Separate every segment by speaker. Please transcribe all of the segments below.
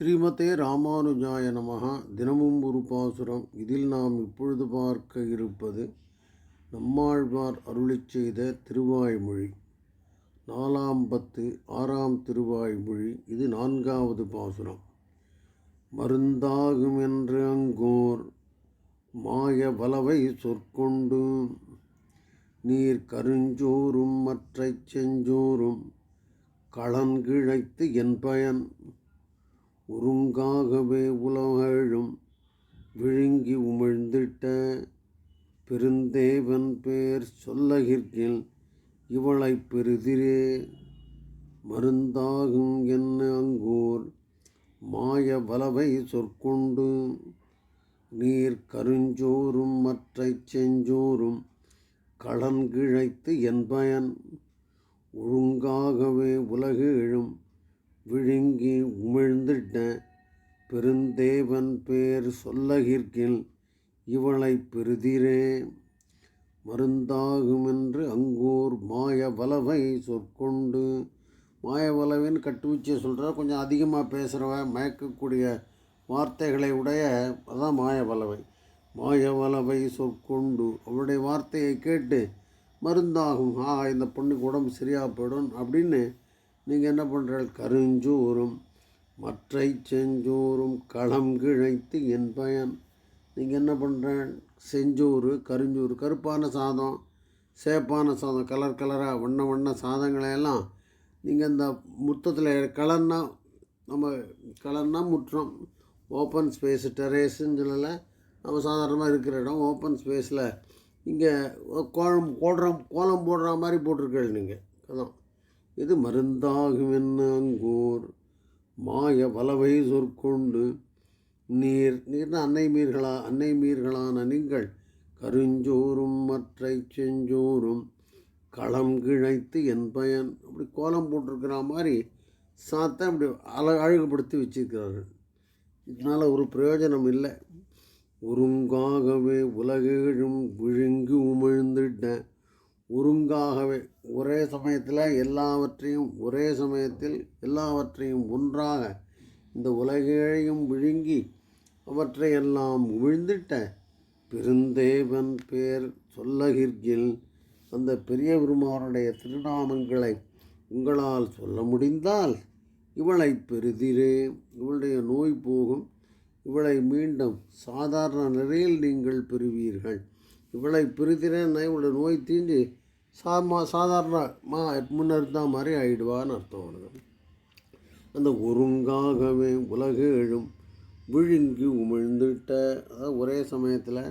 Speaker 1: ஸ்ரீமதே ராமானுஜாய நமகா தினமும் ஒரு பாசுரம். இதில் நாம் இப்பொழுது பார்க்க இருப்பது நம்மாழ்வார் அருளி செய்த திருவாய்மொழி. நாலாம் பத்து ஆறாம் திருவாய்மொழி. இது நான்காவது பாசுரம். மருந்தாகும் என்று அங்கோர் மாய வலவை சொற்கொண்டு நீர் கருஞ்சோறும் மற்றைச் செஞ்சோறும் களன்கிழைத்து என் பயன். உருங்காகவே உலகழும் விழுங்கி உமிழ்ந்திட்ட பெருந்தேவன் பேர் சொல்லகிற்கில் இவளைப் பெருதிரே மருந்தாகும் என்ன அங்கூர்? மாய வலவை சொற்கொண்டு நீர் கருஞ்சோறும் மற்றைச் செஞ்சோறும் களன்கிழைத்து என் பயன். ஒழுங்காகவே உலகேழும் விழுங்கி உமிழ்ந்திட்ட பெருந்தேவன் பேர் சொல்லகிற்கில் இவளை பெருதிரே மருந்தாகுமென்று அங்கூர் மாய வலவை சொற்கொண்டு. மாய வலவின்னு சொல்கிற கொஞ்சம் அதிகமாக பேசுகிறவன் மயக்கக்கூடிய வார்த்தைகளை உடைய அதான் மாய வலவை மாய வலவை சொற்கொண்டு அவளுடைய வார்த்தையை கேட்டு மருந்தாகும் ஆ இந்த பொண்ணுக்கு உடம்பு சரியாக போயிடும் அப்படின்னு நீங்கள் என்ன பண்ணுறாள் கருஞ்சோறும் மற்றை செஞ்சோறும் களம் கிழைத்து என் பயன். நீங்கள் என்ன பண்ணுற செஞ்சோறு கருஞ்சோறு கருப்பான சாதம் சேப்பான சாதம் கலர் கலராக வண்ண வண்ண சாதங்களையெல்லாம் நீங்கள் இந்த முத்தத்தில் கலர்னா நம்ம கலர்னா முற்றம். ஓப்பன் ஸ்பேஸு டெரேஸுன்னு சொல்லலை நம்ம சாதாரணமாக இருக்கிற இடம் ஓப்பன் ஸ்பேஸில். இங்கே கோலம் போடுற கோலம் போடுற மாதிரி போட்டிருக்கேள் நீங்கள் அதான். இது மருந்தாகும் அங்கூர் மாய வலவை சொற்கொண்டு நீர் நீர் அன்னை மீர்களா அன்னை மீர்களான நீங்கள் கருஞ்சோறும் மற்றை செஞ்சோறும் களம் கிழைத்து என் பயன் அப்படி கோலம் போட்டிருக்கிற மாதிரி சாத்த அப்படி அழ அழகுபடுத்தி வச்சிருக்கிறார்கள். இதனால் ஒரு பிரயோஜனம் இல்லை. உருங்காகவே உலகெழும் விழுங்கி உமிழ்ந்துட்டேன் ஒருங்காகவே ஒரே சமயத்தில் எல்லாவற்றையும் ஒரே சமயத்தில் எல்லாவற்றையும் ஒன்றாக இந்த உலகேழையும் விழுங்கி அவற்றை எல்லாம் பெருந்தேவன் பேர் சொல்லகிர்கில் அந்த பெரிய பெருமானுடைய திருநாமங்களை உங்களால் சொல்ல முடிந்தால் இவளை பெருதிரே இவளுடைய நோய் போகும். இவளை மீண்டும் சாதாரண நிலையில் நீங்கள் பெறுவீர்கள். இவளை பிரித்தினேன்னா இவளோட நோய் தீஞ்சு சாமா சாதாரணமாக முன்ன இருந்தால் மாதிரி ஆகிடுவான்னு அர்த்தம் அவனுக்கு. அந்த ஒருங்காகவே உலகேழும் விழுங்கி உமிழ்ந்துட்ட. அதாவது ஒரே சமயத்தில்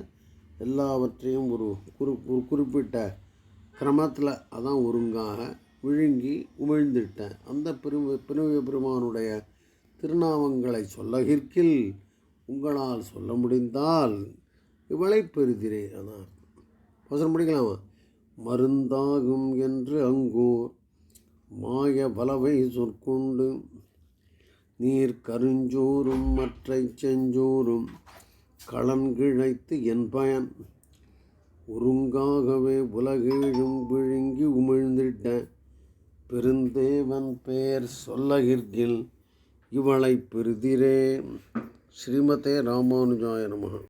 Speaker 1: எல்லாவற்றையும் ஒரு குறி ஒரு குறிப்பிட்ட கிரமத்தில் அதான் ஒருங்காக விழுங்கி உமிழ்ந்துட்டேன் அந்த பெரும பெருமைய பெருமானுடைய திருநாமங்களை சொல்லகிற்கில் உங்களால் சொல்ல முடிந்தால் இவளை பெறுகிறே அதான் வசனம் படிக்கலாமா? மருந்தாகும் என்று அங்கோர் மாய பலவை சொற்கொண்டு நீர் கருஞ்சோறும் மற்றை செஞ்சோறும் களன்கிழைத்து என் பயன். ஒருங்காகவே உலகேழும் விழுங்கி உமிழ்ந்திட்ட பெருந்தேவன் பெயர் சொல்லகிர்கில் இவளை பெருதிரே ஸ்ரீமதே ராமானுஜாய நமக.